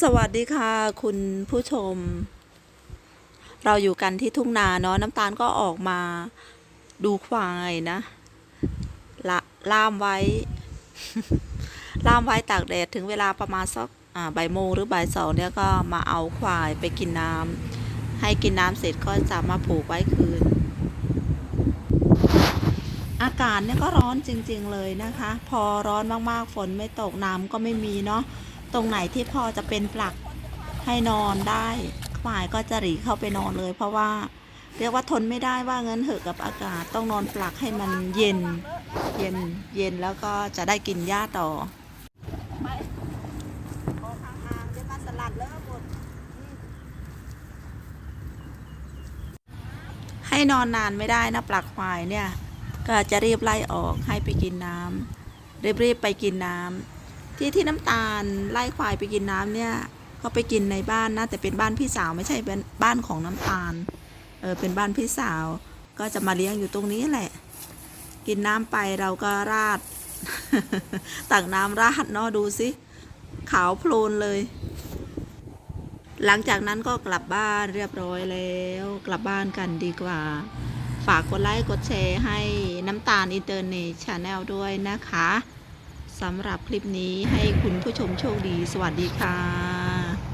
สวัสดีค่ะคุณผู้ชม เราอยู่กันที่ทุ่งนาเนาะน้ำตาลก็ออกมาดูควายนะละล่ามไว้ ล่ามไว้ตากแดดถึงเวลาประมาณสักอ่าบ่ายโมงหรือบ่ายสองเนี่ยก็มาเอาควายไปกินน้ำให้กินน้ำเสร็จก็จะมาผูกไว้คืน อากาศเนี่ยก็ร้อนจริง ๆเลยนะคะ พอร้อนมากๆฝนไม่ตกน้ำก็ไม่มีเนาะ ตรงไหนที่พอจะเป็นปลักให้นอนได้ควายก็จะหลีเข้าไปนอนเลย เพราะว่าเรียกว่าทนไม่ได้ว่าเงินเหอะกับอากาศต้องนอนปลักให้มันเย็นเย็นเย็นแล้วก็จะได้กินหญ้าต่อให้นอนนานไม่ได้นะปลักควายเนี่ย ก็จะรีบไล่ออกให้ไปกินน้ำรีบๆไปกินน้ำ ที่ที่น้ำตาลไล่ควายไปกินน้ำเนี่ยก็ไปกินในบ้านนะแต่เป็นบ้านพี่สาวไม่ใช่เป็นบ้านของน้ำตาลเออเป็นบ้านพี่สาว ก็จะมาเลี้ยงอยู่ตรงนี้แหละ กินน้ำไปเราก็ราดตักน้ำราดเนาะดูสิขาวโพลนเลย หลังจากนั้นก็กลับบ้านเรียบร้อยแล้ว กลับบ้านกันดีกว่า ฝากกดไลค์กดแชร์ให้น้ำตาลอินเตอร์เนชั่นแนลด้วยนะคะ สำหรับคลิปนี้ให้คุณผู้ชมโชคดี สวัสดีค่ะ